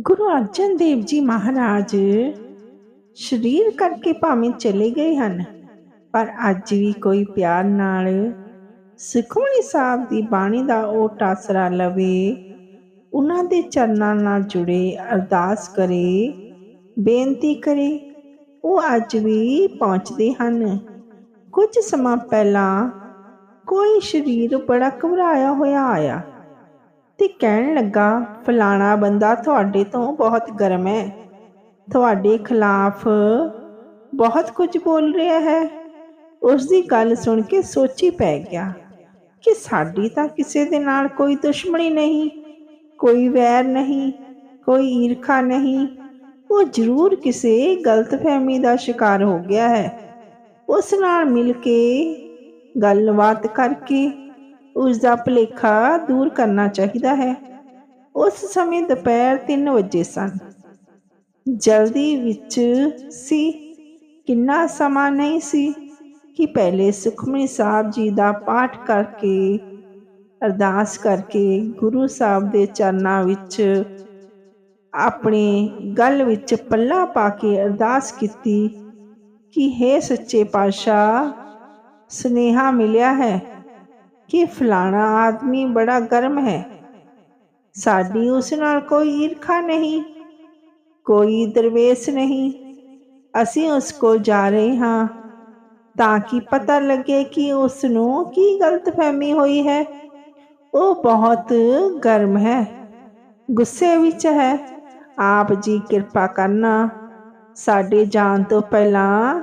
ਗੁਰੂ ਅਰਜਨ ਦੇਵ ਜੀ ਮਹਾਰਾਜ ਸਰੀਰ ਕਰਕੇ ਭਾਵੇਂ ਚਲੇ ਗਏ ਹਨ, ਪਰ ਅੱਜ ਵੀ ਕੋਈ ਪਿਆਰ ਨਾਲ ਸੁਖਮਨੀ ਸਾਹਿਬ ਦੀ ਬਾਣੀ ਦਾ ਉਹ ਟਾਸਰਾ ਲਵੇ, ਉਹਨਾਂ ਦੇ ਚਰਨਾਂ ਨਾਲ ਜੁੜੇ, ਅਰਦਾਸ ਕਰੇ, ਬੇਨਤੀ ਕਰੇ, ਉਹ ਅੱਜ ਵੀ ਪਹੁੰਚਦੇ ਹਨ। ਕੁਝ ਸਮਾਂ ਪਹਿਲਾਂ ਕੋਈ ਸਰੀਰ ਬੜਾ ਘਬਰਾਇਆ ਹੋਇਆ ਆਇਆ। ਤੇ ਕਹਿਣ ਲੱਗਾ, ਫਲਾਣਾ ਬੰਦਾ ਤੁਹਾਡੇ ਤੋਂ ਬਹੁਤ ਗਰਮ ਹੈ। ਤੁਹਾਡੇ ਖਿਲਾਫ ਬਹੁਤ ਕੁਝ ਬੋਲ ਰਿਹਾ ਹੈ। ਉਸ ਦੀ ਗੱਲ ਸੁਣ ਕੇ ਸੋਚੀ ਪੈ ਗਿਆ ਕਿ ਸਾਡੀ ਤਾਂ ਕਿਸੇ ਦੇ ਨਾਲ ਕੋਈ ਦੁਸ਼ਮਣੀ ਨਹੀਂ, ਕੋਈ ਵੈਰ ਨਹੀਂ, ਕੋਈ ਈਰਖਾ ਨਹੀਂ। ਉਹ ਜ਼ਰੂਰ ਕਿਸੇ ਗਲਤਫਹਿਮੀ ਦਾ ਸ਼ਿਕਾਰ ਹੋ ਗਿਆ ਹੈ। ਉਸ ਨਾਲ ਮਿਲ ਕੇ ਗੱਲਬਾਤ ਕਰਕੇ ਉਸ ਦਾ ਭੁਲੇਖਾ ਦੂਰ ਕਰਨਾ ਚਾਹੀਦਾ ਹੈ। ਉਸ ਸਮੇਂ ਦੁਪਹਿਰ 3 ਵਜੇ ਸਨ। ਜਲਦੀ ਵਿੱਚ ਸੀ। ਕਿੰਨਾ ਸਮਾਂ ਨਹੀਂ ਸੀ ਕਿ ਪਹਿਲੇ ਸੁਖਮਨੀ ਸਾਹਿਬ ਜੀ ਦਾ ਪਾਠ ਕਰਕੇ, ਅਰਦਾਸ ਕਰਕੇ ਗੁਰੂ ਸਾਹਿਬ ਦੇ ਚਰਨਾਂ ਵਿੱਚ ਆਪਣੇ ਗੱਲ ਵਿੱਚ ਪੱਲਾ ਪਾ ਕੇ ਅਰਦਾਸ ਕੀਤੀ ਕਿ हे ਸੱਚੇ ਪਾਤਸ਼ਾਹ, ਸੁਨੇਹਾ ਮਿਲਿਆ ਹੈ। ਕਿ ਫਲਾਣਾ ਆਦਮੀ ਬੜਾ ਗਰਮ ਹੈ। ਸਾਡੀ ਉਸ ਨਾਲ ਕੋਈ ਈਰਖਾ ਨਹੀਂ, ਕੋਈ ਦਰਵੇਸ਼ ਨਹੀਂ। ਅਸੀਂ ਉਸ ਕੋਲ ਜਾ ਰਹੇ ਹਾਂ ਤਾਂ ਕਿ ਪਤਾ ਲੱਗੇ ਕਿ ਉਸ ਨੂੰ ਕੀ ਗਲਤਫਹਿਮੀ ਹੋਈ ਹੈ। ਉਹ ਬਹੁਤ ਗਰਮ ਹੈ, ਗੁੱਸੇ ਵਿੱਚ ਹੈ। ਆਪ ਜੀ ਕਿਰਪਾ ਕਰਨਾ, ਸਾਡੇ ਜਾਣ ਤੋਂ ਪਹਿਲਾਂ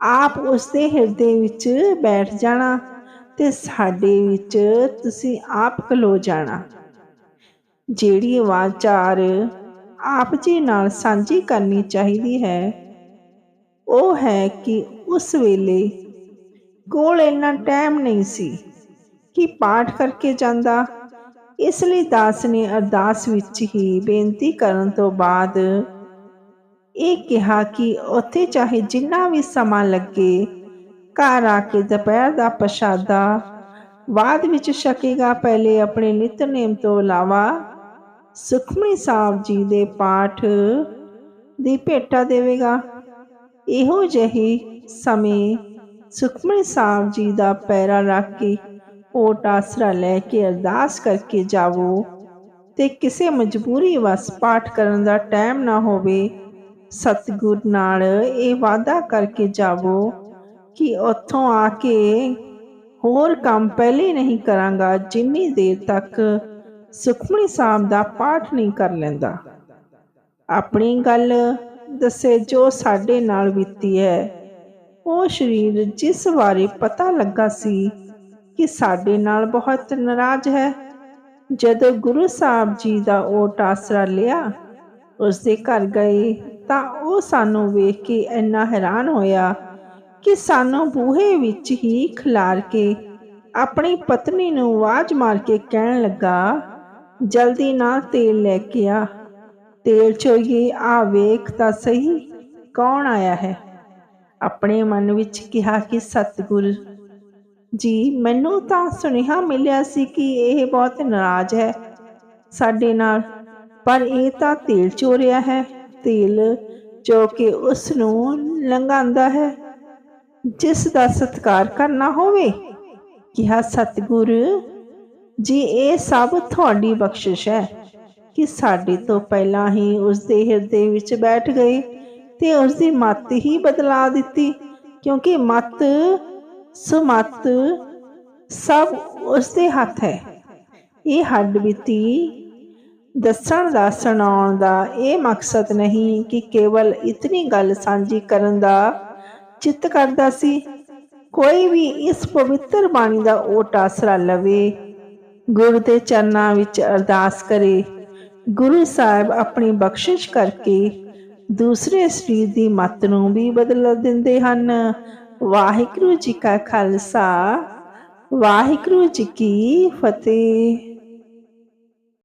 ਆਪ ਉਸ ਦੇ ਹਿਰਦੇ ਵਿੱਚ ਬੈਠ ਜਾਣਾ। ਤੇ ਸਾਡੇ ਵਿੱਚ ਤੁਸੀਂ ਆਪ ਖਲੋ ਜਾਣਾ। ਜਿਹੜੀ ਵਾਚਾਰ ਆਪ ਜੀ ਨਾਲ ਸਾਂਝੀ ਕਰਨੀ ਚਾਹੀਦੀ ਹੈ, ਉਹ ਹੈ ਕਿ ਉਸ ਵੇਲੇ ਕੋਲ ਇੰਨਾ ਟਾਈਮ ਨਹੀਂ ਸੀ ਕਿ ਪਾਠ ਕਰਕੇ ਜਾਂਦਾ। ਇਸ ਲਈ ਦਾਸ ਨੇ ਅਰਦਾਸ ਵਿੱਚ ਹੀ ਬੇਨਤੀ ਕਰਨ ਤੋਂ ਬਾਅਦ ਇਹ ਕਿਹਾ ਕਿ ਉੱਥੇ ਚਾਹੇ ਜਿੰਨਾ ਵੀ ਸਮਾਂ ਲੱਗੇ ਘਰ ਆ ਕੇ ਦੁਪਹਿਰ ਦਾ ਪ੍ਰਸ਼ਾਦਾ। ਬਾਅਦ ਵਿੱਚ ਛਕੇਗਾ ਪਹਿਲੇ ਆਪਣੇ ਨਿਤਨੇਮ ਤੋਂ ਇਲਾਵਾ ਸੁਖਮਨੀ ਸਾਹਿਬ ਜੀ ਦੇ ਪਾਠ ਦੀ ਭੇਟਾ ਦੇਵੇਗਾ। ਇਹੋ ਜਿਹੀ ਸਮੇਂ ਸੁਖਮਨੀ ਸਾਹਿਬ ਜੀ ਦਾ ਪੈਰਾ ਰੱਖ ਕੇ ਓਟ ਆਸਰਾ ਲੈ ਕੇ ਅਰਦਾਸ ਕਰਕੇ ਜਾਵੋ ਤੇ ਕਿਸੇ ਮਜਬੂਰੀ ਵਸ ਪਾਠ ਕਰਨ ਦਾ ਟਾਈਮ ਨਾ ਹੋਵੇ, ਸਤਿਗੁਰ ਨਾਲ ਇਹ ਵਾਅਦਾ ਕਰਕੇ ਜਾਵੋ ਕਿ ਉੱਥੋਂ ਆ ਕੇ ਹੋਰ ਕੰਮ ਪਹਿਲੇ ਨਹੀਂ ਕਰਾਂਗਾ, ਜਿੰਨੀ ਦੇਰ ਤੱਕ ਸੁਖਮਣੀ ਸਾਹਿਬ ਦਾ ਪਾਠ ਨਹੀਂ ਕਰ ਲੈਂਦਾ। ਆਪਣੀ ਗੱਲ ਦੱਸੇ ਜੋ ਸਾਡੇ ਨਾਲ ਬੀਤੀ ਹੈ। ਉਹ ਸ਼ਰੀਰ ਜਿਸ ਬਾਰੇ ਪਤਾ ਲੱਗਾ ਸੀ ਕਿ ਸਾਡੇ ਨਾਲ ਬਹੁਤ ਨਾਰਾਜ਼ ਹੈ। ਜਦੋਂ ਗੁਰੂ ਸਾਹਿਬ ਜੀ ਦਾ ਉਹ ਆਸਰਾ ਲਿਆ ਉਸ ਦੇ ਘਰ ਗਏ ਤਾਂ ਉਹ ਸਾਨੂੰ ਵੇਖ ਕੇ ਇੰਨਾ ਹੈਰਾਨ ਹੋਇਆ ਕਿ ਸਾਨੂੰ ਬੂਹੇ ਵਿੱਚ ਹੀ ਖਿਲਾਰ ਕੇ ਆਪਣੀ ਪਤਨੀ ਨੂੰ ਆਵਾਜ਼ ਮਾਰ ਕੇ ਕਹਿਣ ਲੱਗਾ, ਜਲਦੀ ਨਾਲ ਤੇਲ ਲੈ ਕੇ ਆ। ਤੇਲ ਚੋਈਏ ਆ ਵੇਖ ਤਾਂ ਸਹੀ ਕੌਣ ਆਇਆ ਹੈ? ਆਪਣੇ ਮਨ ਵਿੱਚ ਕਿਹਾ ਕਿ, ਸਤਿਗੁਰ ਜੀ, ਮੈਨੂੰ ਤਾਂ ਸੁਨੇਹਾ ਮਿਲਿਆ ਸੀ ਕਿ ਇਹ ਬਹੁਤ ਨਾਰਾਜ਼ ਹੈ ਸਾਡੇ ਨਾਲ, ਪਰ ਇਹ ਤਾਂ ਤੇਲ ਚੋਰਿਆ ਹੈ। ਤੇਲ ਜੋ ਕਿ ਉਸ ਨੂੰ ਲੰਘਾਉਂਦਾ ਹੈ। ਜਿਸ ਦਾ ਸਤਕਾਰ ਕਰਨਾ ਹੋਵੇ, ਕਿਹਾ, ਸਤਿਗੁਰ, ਜੀ ਇਹ ਸਭ ਤੁਹਾਡੀ ਬਖਸ਼ਿਸ਼ ਹੈ ਕਿ ਸਾਡੇ ਤੋਂ ਪਹਿਲਾਂ ਹੀ ਉਸ ਦੇ ਹਿਰਦੇ ਵਿੱਚ ਬੈਠ ਗਏ ਤੇ ਉਸ ਦੀ ਮੱਤ ਹੀ ਬਦਲਾ ਦਿੱਤੀ, ਕਿਉਂਕਿ ਮੱਤ, ਸਮਤ ਸਭ ਉਸ ਦੇ ਹੱਥ ਹੈ। ਇਹ ਹੱਡ ਬੀਤੀ ਦੱਸਣ ਦਾ, ਸੁਣਾਉਣ ਦਾ ਇਹ ਮਕਸਦ ਨਹੀਂ ਕਿ ਕੇਵਲ ਇਤਨੀ ਗੱਲ ਸਾਂਝੀ ਕਰਨ ਦਾ ਚਿੱਤ ਕਰਦਾ ਸੀ। ਕੋਈ ਵੀ ਇਸ ਪਵਿੱਤਰ ਬਾਣੀ ਦਾ ਓਟ ਆਸਰਾ ਲਵੇ, ਗੁਰੂ ਦੇ ਚਰਨਾਂ ਵਿੱਚ ਅਰਦਾਸ ਕਰੇ। ਗੁਰੂ ਸਾਹਿਬ ਆਪਣੀ ਬਖਸ਼ਿਸ਼ ਕਰਕੇ ਦੂਸਰੇ ਸਰੀਰ ਦੀ ਮੱਤ ਨੂੰ ਵੀ ਬਦਲ ਦਿੰਦੇ ਹਨ। ਵਾਹਿਗੁਰੂ ਜੀ ਕਾ ਖਾਲਸਾ, ਵਾਹਿਗੁਰੂ ਜੀ ਕੀ ਫਤਿਹ।